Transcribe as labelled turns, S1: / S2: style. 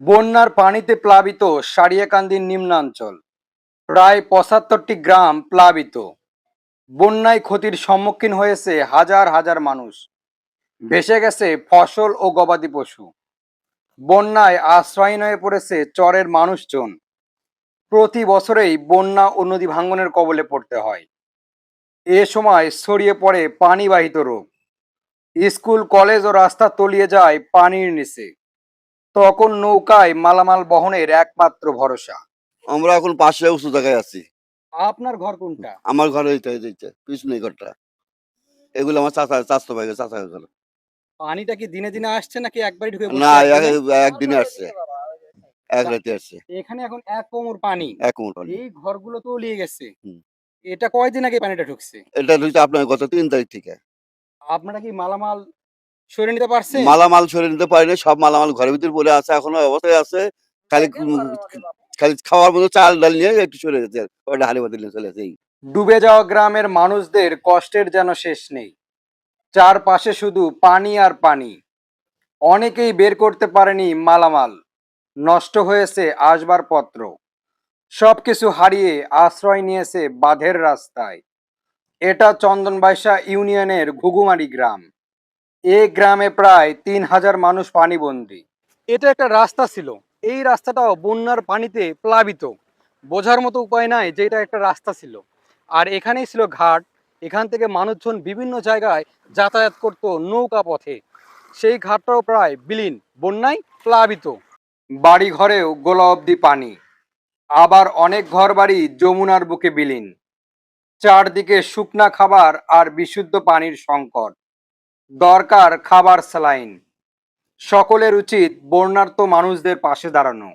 S1: বন্যার পানিতে প্লাবিত সারিয়াকান্দির নিম্নাঞ্চল। প্রায় পঁচাত্তরটি গ্রাম প্লাবিত। বন্যায় ক্ষতির সম্মুখীন হয়েছে হাজার হাজার মানুষ। ভেসে গেছে ফসল ও গবাদি পশু। বন্যায় আশ্রয়হীন হয়ে পড়েছে চরের মানুষজন। প্রতি বছরেই বন্যা ও নদী ভাঙ্গনের কবলে পড়তে হয়। এ সময় ছড়িয়ে পড়ে পানিবাহিত রোগ। স্কুল, কলেজ ও রাস্তা তলিয়ে যায় পানির নিচে। তখন নৌকায় মালামাল বহনের একমাত্র ভরসা।
S2: আমরা এখন পাশে উঁচু জায়গায় আছি।
S1: আপনার ঘর কোনটা?
S2: আমার ঘর পিছনে ঘরটা। এগুলো আমার চাচা চাচতো ভাই চাচা ঘর।
S1: পানিটা কি দিনে দিনে আসছে নাকি একবারই ঢুকে
S2: না
S1: একদিনে?
S2: আসছে। এক রাতে আসছে।
S1: এখানে এখন এক কোমর পানি।
S2: এক কোমর পানি।
S1: এই ঘরগুলো তো তলিয়ে গেছে। এটা কয়দিন আগে পানিটা ঢুকছে?
S2: এটা হচ্ছে আপনার গত তিন তারিখ থেকে।
S1: আপনারা কি মালামাল সরে নিতে পারছেন
S2: মালামাল সরে নিতে পারিনি সব মালামাল ঘরের ভিতরে পড়ে আছে এখনও অবস্থায় আছে। খালি খালি খাওয়ার মতো চাল ডাল নিয়ে একটু সরে গেছে ওটা হালি বাতিল নিয়ে চলে এই।
S1: ডুবে যাওয়া গ্রামের মানুষদের কষ্টের যেন শেষ নেই। চারপাশে শুধু পানি আর পানি। অনেকেই বের করতে পারেনি মালামাল। নষ্ট হয়েছে আসবাবপত্র। সবকিছু হারিয়ে আশ্রয় নিয়েছে বাঁধের রাস্তায়। এটা চন্দনবাইশা ইউনিয়নের ঘুঘুমারি গ্রাম। এ গ্রামে প্রায় তিন হাজার মানুষ পানিবন্দী। এটা একটা রাস্তা ছিল। এই রাস্তাটাও বন্যার পানিতে প্লাবিত। বোঝার মতো উপায় নাই যে এটা একটা রাস্তা ছিল। আর এখানেই ছিল ঘাট। এখান থেকে মানুষজন বিভিন্ন জায়গায় যাতায়াত করত নৌকা পথে। সেই ঘাটটাও প্রায় বিলীন, বন্যায় প্লাবিত। বাড়ি ঘরেও গোলা অব্দি পানি। আবার অনেক ঘর বাড়ি যমুনার বুকে বিলীন। চারদিকে শুকনা খাবার আর বিশুদ্ধ পানির সংকট। দরকার খাবার স্যালাইন। সকলের উচিত বন্যার্থ মানুষদের পাশে দাঁড়ানো।